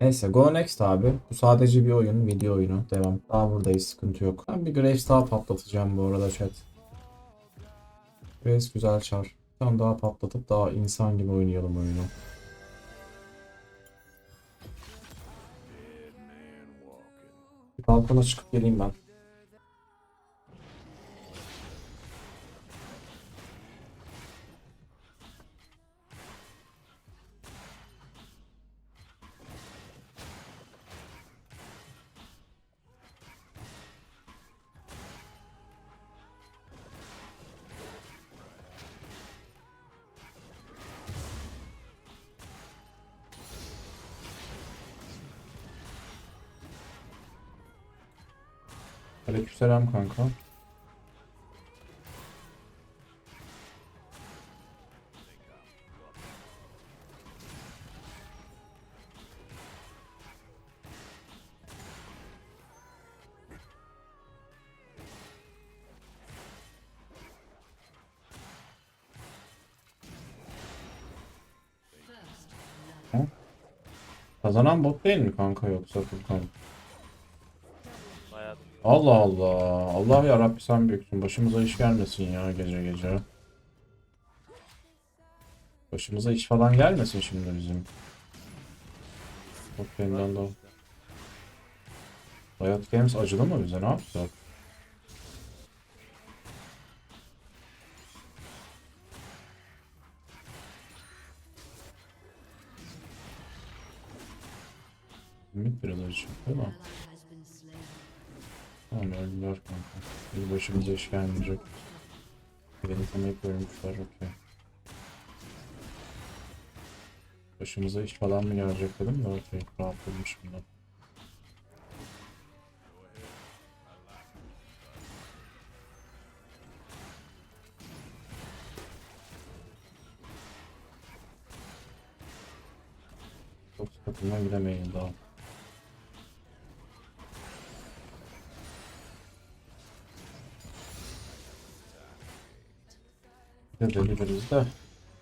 Neyse go next abi. Bu sadece bir oyun. Video oyunu. Devam. Daha buradayız. Sıkıntı yok. Ben bir Graves daha patlatacağım bu arada chat. Graves güzel çar. Tane daha patlatıp daha insan gibi oynayalım oyunu. Balkona çıkıp geleyim ben. Aleykümselam kanka. Kazanan bot değil mi kanka yoksa Furkan? Allah Allah. Allah ya Rabbi sen büyüksün. Başımıza iş gelmesin ya gece gece. Başımıza iş falan gelmesin şimdi bizim. Bak benden de. Riot Games acıdı mı bize ne yaptı? Ümit biraz acı değil mi? Tamam öldüler kanka. Bir başımıza iş gelmeyecek. Beni tanıyıp ölmüşler okey. Başımıza iş falan mı gelecek dedim de okey. Rahatladım şimdi. Çok sıkıntına gidemeyin daha. Ne deliriz de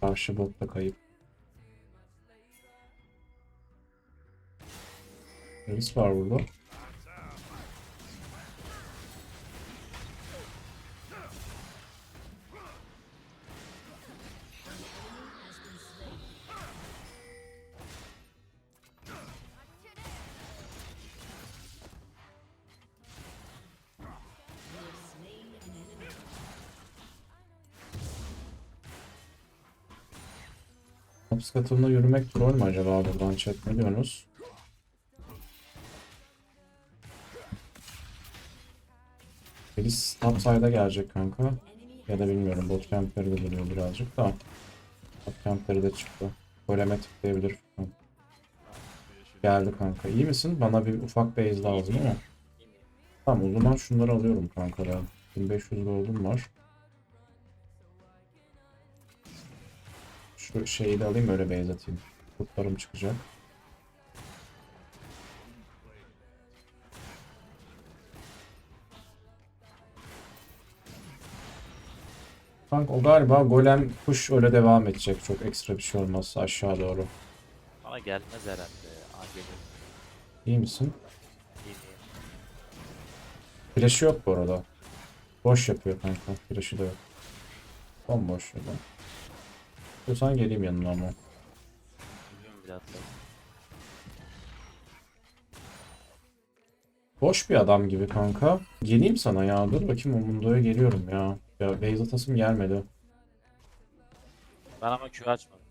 karşı botta kayıp. Reis var burada. Hapis katılımda yürümek troll mü acaba buradan chat ne diyorsunuz? Birisi topside'a gelecek kanka. Ya da bilmiyorum botcamp'leri de duruyor birazcık da. Botcamp'leri de çıktı. Goleme tıklayabilir. Geldi kanka. İyi misin? Bana bir ufak base lazım ama. Tamam o zaman şunları alıyorum kanka da. 1500 gold'um var. Şu şeyi de alayım öyle base atayım. Kurtlarım çıkacak. Kanka o galiba golem push öyle devam edecek. Çok ekstra bir şey olmaz aşağı doğru. Ama gelmez herhalde. Aa gelir. İyi misin? İyi iyi. Flash'ı yok bu arada. Boş yapıyor kanka. Flash'ı da yok. Bomboş ya da. Diyorsan geleyim yanına ama. Biliyorum biraz da. Boş bir adam gibi kanka. Geleyim sana ya. Dur bakayım o Mundo'ya geliyorum ya. Ya base atasım gelmedi. Ben ama Q açmadım.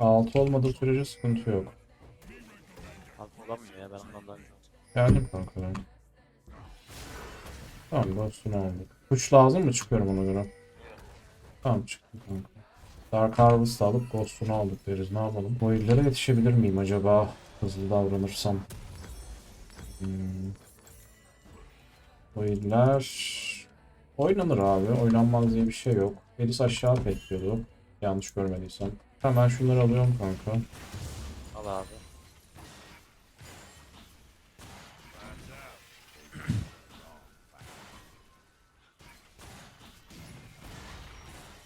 6 olmadığı sürece sıkıntı yok. Halk olamıyor ya ben ondan daha önce. Geldim kanka ben. Tamam Ghost'unu aldık. Kuş lazım mı çıkıyorum ona göre. Tamam çıktım kanka. Dark Harvest alıp Ghost'unu aldık deriz. Ne yapalım? Bu illere yetişebilir miyim acaba? Hızlı davranırsam. Hmm. Bu iller... Oynanır abi. Oynanmaz diye bir şey yok. Elis aşağı bekliyordu. Yanlış görmediysem. Hemen şunları alıyorum kanka. Al abi.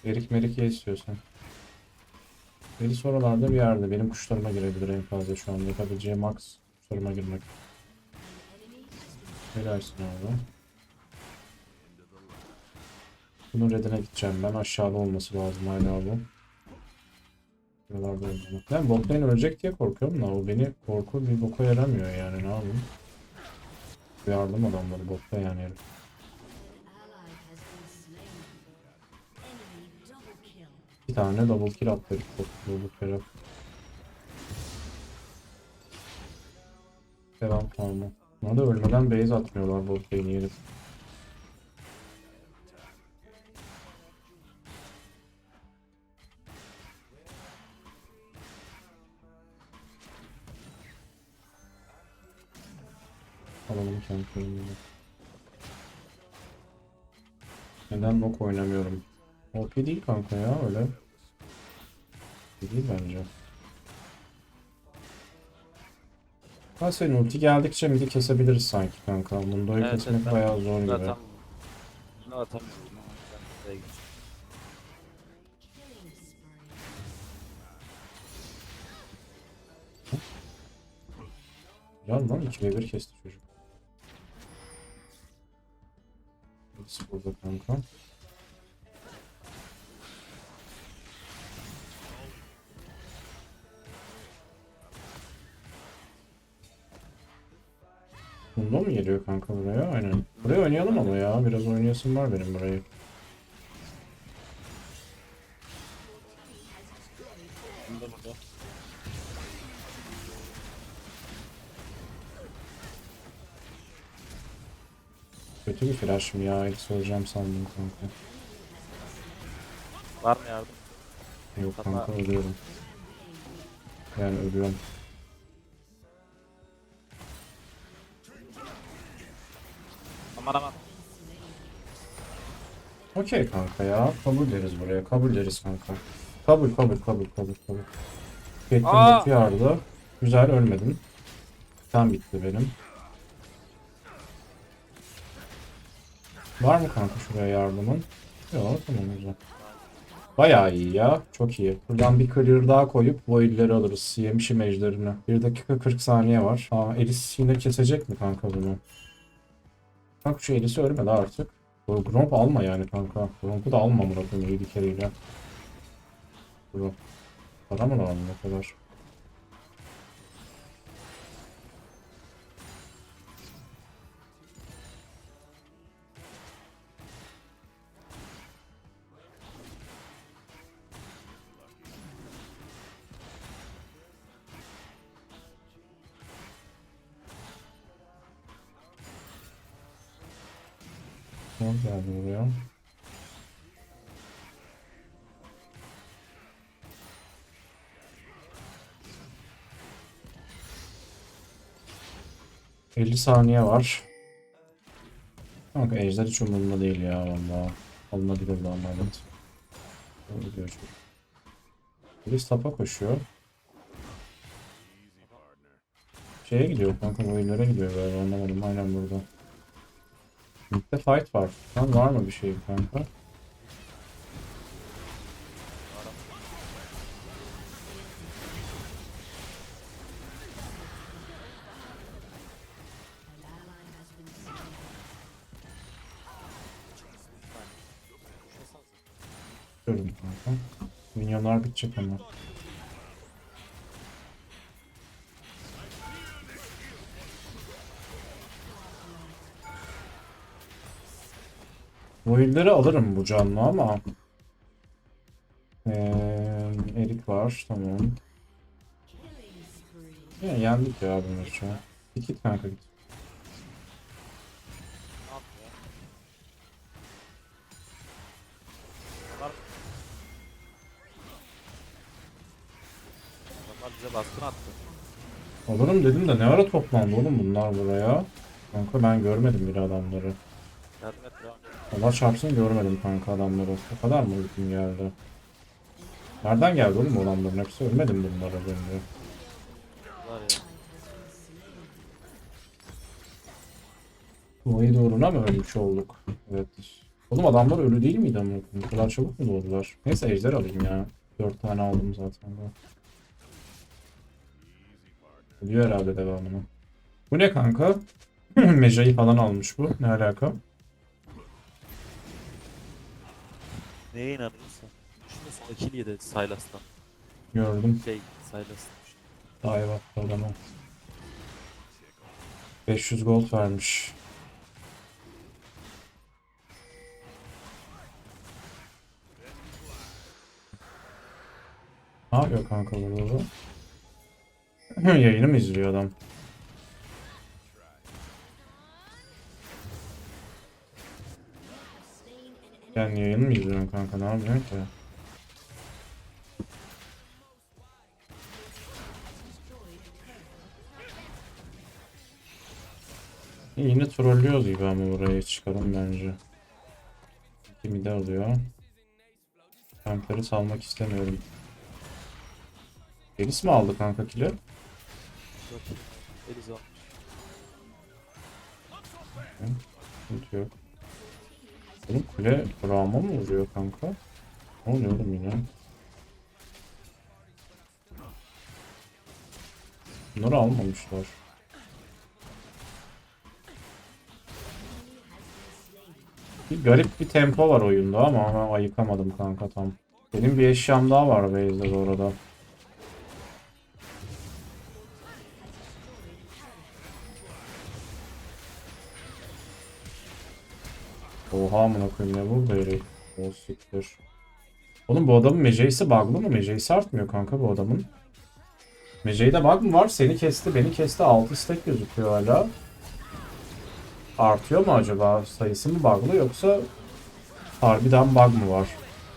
Erik merik ye istiyorsan. Birisi oralarda bir yerde. Benim kuşlarıma girebilir en fazla şu anda. Yapabileceği max kuşlarıma girmek. Helalsin abi. Bunun redine gideceğim ben. Aşağıda olması lazım hala bu. Buralarda olmalı. Ben bot lane ölecek diye korkuyorum da o beni korku bir boka yaramıyor yani ne yapayım. Yardım adamları botta yani herif. Tane double kill attı herif bot double kere. Devam tamam. Buna da ölmeden base atmıyorlar bot lane'i herif. Alalım championu. Neden bok oynamıyorum? OP değil kanka ya öyle. Değil bence. Ha senin ulti geldikçe midi kesebiliriz sanki kanka. Mundo'yu Evet, kesmek evet, ben bayağı zor gibi. Zaten bunu atamıyorum. Güzel lan 2v1 kesti çocuk. Birisi burada kanka. Bunda mı geliyor kanka buraya? Aynen. Buraya oynayalım ama ya. Biraz oynayasım var benim burayı. Bunu da burada. Kötü bir flash mı ya? İlk soracağım sandım kanka. Var mı yardım? Yok Hatta- kanka ölüyorum. Yani ölüyorum. Okey kanka ya. Kabul deriz buraya. Kabul deriz kanka. Kabul kabul kabul kabul kabul. Aa! ulti yardı. Güzel ölmedin. Tam bitti benim. Var mı kanka şuraya yardımın? Yok tamam güzel. Bayağı iyi ya. Çok iyi. Buradan bir clear daha koyup voidleri alırız. Yemişim ejderini. 1 dakika 40 saniye var. Aa Elis yine kesecek mi kanka bunu? Kanka şu Elis'i ölmedi artık. Gromp alma yani kanka. Gromp'u da alma Murat'ın iyi bir kereyle. Bro. Para mı lazım o kadar? Ne geldi buraya? ...50 saniye var. Kanka ejder hiç umurumda değil ya valla. Alınabilir de ama evet. Öyle diyor. Birisi tapa koşuyor. Şeye gidiyor kanka oyunlara gidiyor böyle anlamadım aynen burada. Mid'de fight var. Lan var mı bir şey kanka? Minyonlar bitecek ama. Void'leri alırım bu canlı ama. Ee, Erik var tamam. Ya, yendik ya an. Git git kanka git. Bize baskın attı. Alırım dedim de ne ara toplandı oğlum bunlar buraya. Kanka ben görmedim bile adamları. Yardım et. Allah çarpsın görmedim kanka adamları. O kadar mı ultim geldi? Nereden geldi oğlum adamların hepsi? Ölmedim bunlar az önce. Var ya. Vay doğruna mı ölmüş olduk? Evet. Oğlum adamlar ölü değil miydi ama? Bu kadar çabuk mu doğdular? Neyse ejder alayım ya. 4 tane aldım zaten. bu. Biliyor herhalde devamını. Bu ne kanka? Meja'yı falan almış bu. Ne alaka? Neye inanıyorsan. Şunu son kill yedi Sylas'tan. Gördüm. Şey Sylas'tan. Ay bak adama. 500 gold vermiş. Ne yapıyor kanka burada bu? Yayını mı izliyor adam? Sen yayını mı izliyorsun kanka? Ne yapıyorsun ki? Yine trollüyoruz gibi ama buraya çıkalım bence. Kimi de alıyor. Kampları salmak istemiyorum. Elis mi aldı kanka kilo? Yok. Eliz almış. Sıkıntı yok. Oğlum kule Braum'a mı vuruyor kanka? Ne oluyor oğlum yine? Bunları almamışlar. Bir garip bir tempo var oyunda ama ayıkamadım kanka tam. Benim bir eşyam daha var base'de bu Oha amına koyayım ne vurdu herif. O siktir. Oğlum bu adamın meceysi bug'lı mı? Meceysi artmıyor kanka bu adamın. Meceyde bug mı var? Seni kesti, beni kesti. 6 stack gözüküyor hala. Artıyor mu acaba? Sayısı mı bug'lı yoksa harbiden bug mı var?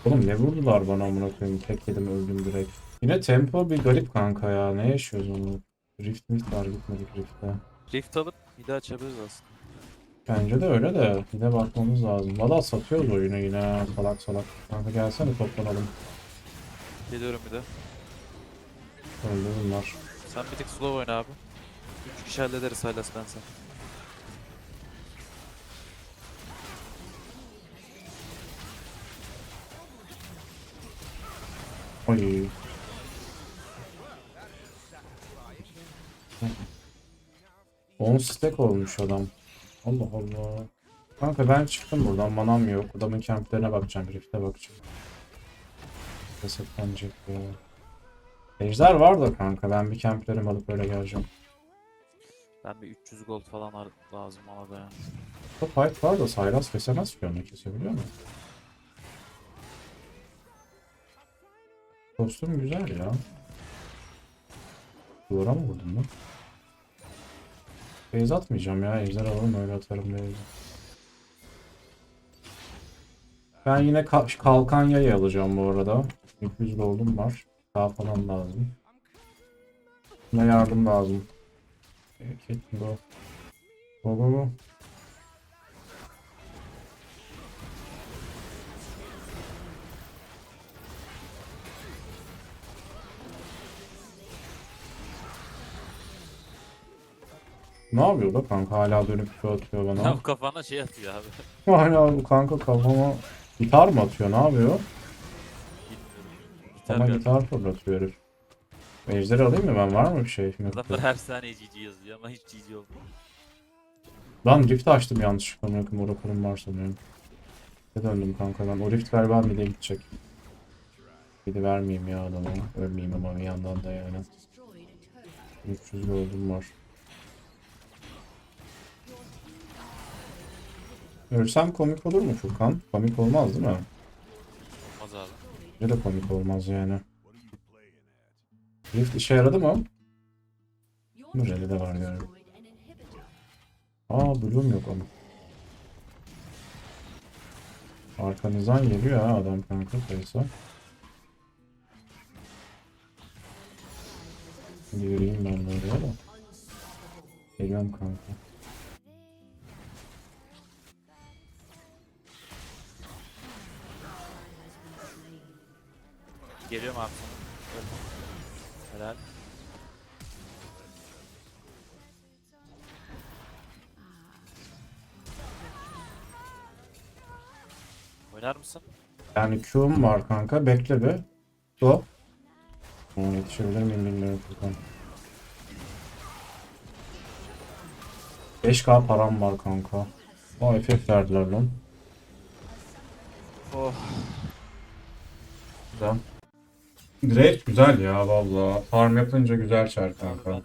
Oğlum ne vurdular bana amına koyayım? Tek yedim öldüm direkt. Yine tempo bir garip kanka ya. Ne yaşıyoruz onu? Rift mift var gitmedik Rift'e. Rift alıp bir daha açabiliriz aslında. Bence de öyle de yine bakmamız lazım. Valla satıyoruz oyunu yine salak salak. Kanka gelsene toplanalım. Geliyorum bir de. Öyle bunlar. Sen bir tık slow oyna abi. 3 kişi hallederiz Sylas ben sen. Oy. On stack olmuş adam. Allah Allah. Kanka ben çıktım buradan manam yok. Adamın kemplerine bakacağım. Rift'e bakacağım. Resetlenecek ya. Ejder var da kanka ben bir kemplerimi alıp öyle geleceğim. Ben bir 300 gold falan lazım ona da yani. Bu fight var da Sylas kesemez ki onu kesebiliyor mu? Kostüm güzel ya. Duvara mı vurdun lan? Base atmayacağım ya. Ejder alalım öyle atarım base'i. Ben yine ka- kalkan yayı alacağım bu arada. 200 gold'um var. Daha falan lazım. Buna yardım lazım. Ketin go. Go go go. Ne yapıyor da kanka hala dönüp şu atıyor bana. Tam kafana şey atıyor abi. hala bu kanka kafama gitar mı atıyor ne yapıyor? Bilmiyorum. Ama Gitar gitar fırlatıyor herif. Ejderi alayım mı ben var mı bir şey? Adamlar her saniye GG yazıyor ama hiç GG olmuyor. Lan rift açtım yanlışlıkla bakın orakulum var sanıyorum. Ne döndüm kanka ben o rift galiba mid'e gidecek. Mid'i vermeyeyim ya adama. Ölmeyeyim ama bir yandan da yani. Destroyed a turret. 300 gold'um var. Ölsem komik olur mu Furkan? Komik olmaz değil mi? Olmaz abi. Ne de komik olmaz yani. Rift işe yaradı mı? Buraya team da var yani. Aa Bloom yok ama. Arkanızdan geliyor ha adam kanka sayısı. Yürüyeyim ben de oraya da. Geliyorum kanka. Geliyorum abi sana. Helal. Oynar mısın? Yani Q'um var kanka bekle bir. o. Aa, yetişebilir miyim bilmiyorum Furkan. 5k param var kanka. O FF verdiler lan. Oh. Güzel. Direkt güzel ya valla. Farm yapınca güzel çar kanka.